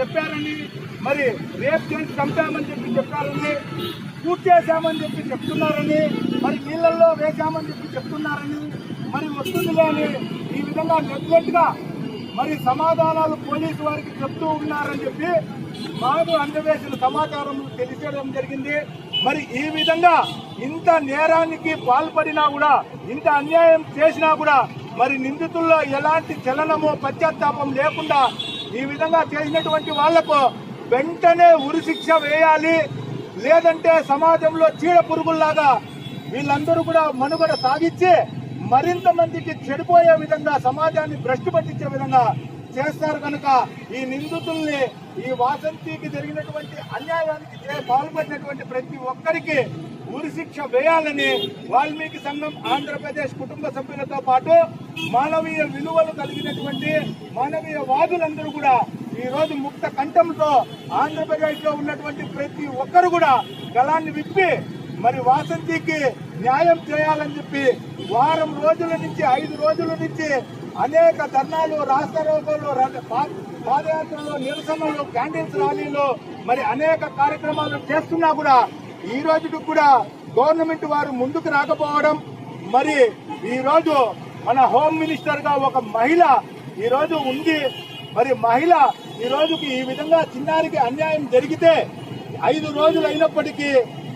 చెప్పారని మరి రేపు చేసి చంపామని చెప్పి చెప్పారని పూర్తి చేశామని చెప్పి చెప్తున్నారని మరి నీళ్ళల్లో వేశామని చెప్పి చెప్తున్నారని మరి వస్తుంది కానీ ఈ విధంగా నెగ్లెక్ట్ మరి సమాధానాలు పోలీసు వారికి చెప్తూ ఉన్నారని చెప్పి మాకు అందవేసిన సమాచారం తెలిసేయడం జరిగింది. మరి ఈ విధంగా ఇంత నేరానికి పాల్పడినా కూడా ఇంత అన్యాయం చేసినా కూడా మరి నిందితుల్లో ఎలాంటి చలనమో పశ్చాత్తాపం లేకుండా ఈ విధంగా చేసినటువంటి వాళ్ళకు వెంటనే ఉరిశిక్ష వేయాలి. లేదంటే సమాజంలో చీడ పురుగుల్లాగా వీళ్ళందరూ కూడా మనుగడ సాగించి మరింత మందికి చెడిపోయే విధంగా సమాజాన్ని భ్రష్టు పట్టించే విధంగా చేస్తారు కనుక ఈ నిందితుల్ని ఈ వాసంతికి జరిగినటువంటి అన్యాయానికి పాల్పడినటువంటి ప్రతి ఒక్కరికి ఉరిశిక్ష వేయాలని వాల్మీకి సంఘం ఆంధ్రప్రదేశ్ కుటుంబ సభ్యులతో పాటు మానవీయ విలువలు కలిగినటువంటి మానవీయ వాదులందరూ కూడా ఈ రోజు ముక్త కంఠంతో ఆంధ్రప్రదేశ్లో ఉన్నటువంటి ప్రతి ఒక్కరు కూడా గళాన్ని విప్పి మరి వాసంతికి న్యాయం చేయాలని చెప్పి వారం రోజుల నుంచి ఐదు రోజుల నుంచి అనేక ధర్నాలు రాష్ట్ర రోగులు పాదయాత్రలో నిరసనలు క్యాండిల్స్ ర్యాలీలు మరి అనేక కార్యక్రమాలు చేస్తున్నా కూడా ఈ రోజుకి కూడా గవర్నమెంట్ వారు ముందుకు రాకపోవడం మరి ఈరోజు మన హోమ్ మినిస్టర్గా ఒక మహిళ ఈరోజు ఉంది మరి మహిళ ఈ రోజుకి ఈ విధంగా చిన్నారికి అన్యాయం జరిగితే ఐదు రోజులు అయినప్పటికీ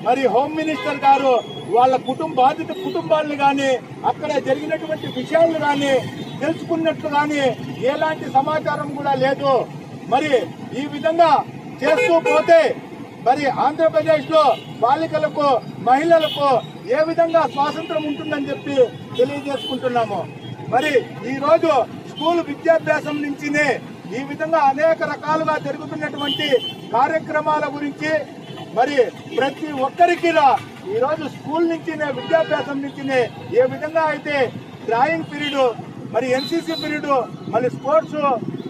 మరి హోమ్ మినిస్టర్ గారు వాళ్ళ కుటుంబ బాధిత కుటుంబాలను కానీ అక్కడ జరిగినటువంటి విషయాలను కానీ తెలుసుకున్నట్లు కానీ ఎలాంటి సమాచారం కూడా లేదు. మరి ఈ విధంగా చేస్తూ పోతే మరి ఆంధ్రప్రదేశ్లో బాలికలకు మహిళలకు ఏ విధంగా స్వాతంత్రం ఉంటుందని చెప్పి తెలియజేసుకుంటున్నాము. మరి ఈ రోజు స్కూల్ విద్యాభ్యాసం నుంచినే ఈ విధంగా అనేక రకాలుగా జరుగుతున్నటువంటి కార్యక్రమాల గురించి మరి ప్రతి ఒక్కరికి ఈ రోజు స్కూల్ నుంచినే విద్యాభ్యాసం నుంచినే ఏ విధంగా అయితే డ్రాయింగ్ పీరియడ్ మరి ఎన్సీసీ పీరియడ్ మళ్ళీ స్పోర్ట్స్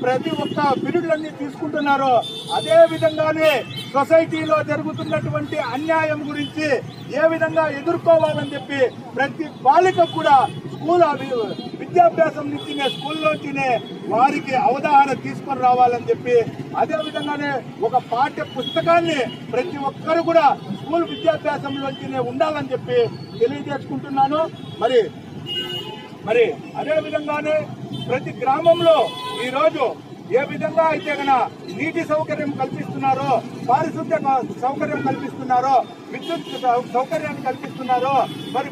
ప్రతి ఒక్క పీరియడ్లన్నీ తీసుకుంటున్నారో అదే విధంగానే సొసైటీలో జరుగుతున్నటువంటి అన్యాయం గురించి ఏ విధంగా ఎదుర్కోవాలని చెప్పి ప్రతి బాలిక కూడా స్కూల్ అవి- విద్యాభ్యాసం నుంచినే స్కూల్లోంచినే వారికి అవగాహన తీసుకొని రావాలని చెప్పి అదేవిధంగానే ఒక పాఠ్య పుస్తకాన్ని ప్రతి ఒక్కరు కూడా స్కూల్ విద్యాభ్యాసంలోంచినే ఉండాలని చెప్పి తెలియజేసుకుంటున్నాను. మరి మరి అదే విధంగానే ప్రతి గ్రామంలో ఈరోజు ఏ విధంగా అయితే కన నీటి సౌకర్యం కల్పిస్తున్నారో పారిశుద్ధ్య సౌకర్యం కల్పిస్తున్నారో విద్యుత్ సౌకర్యాన్ని కల్పిస్తున్నారో మరి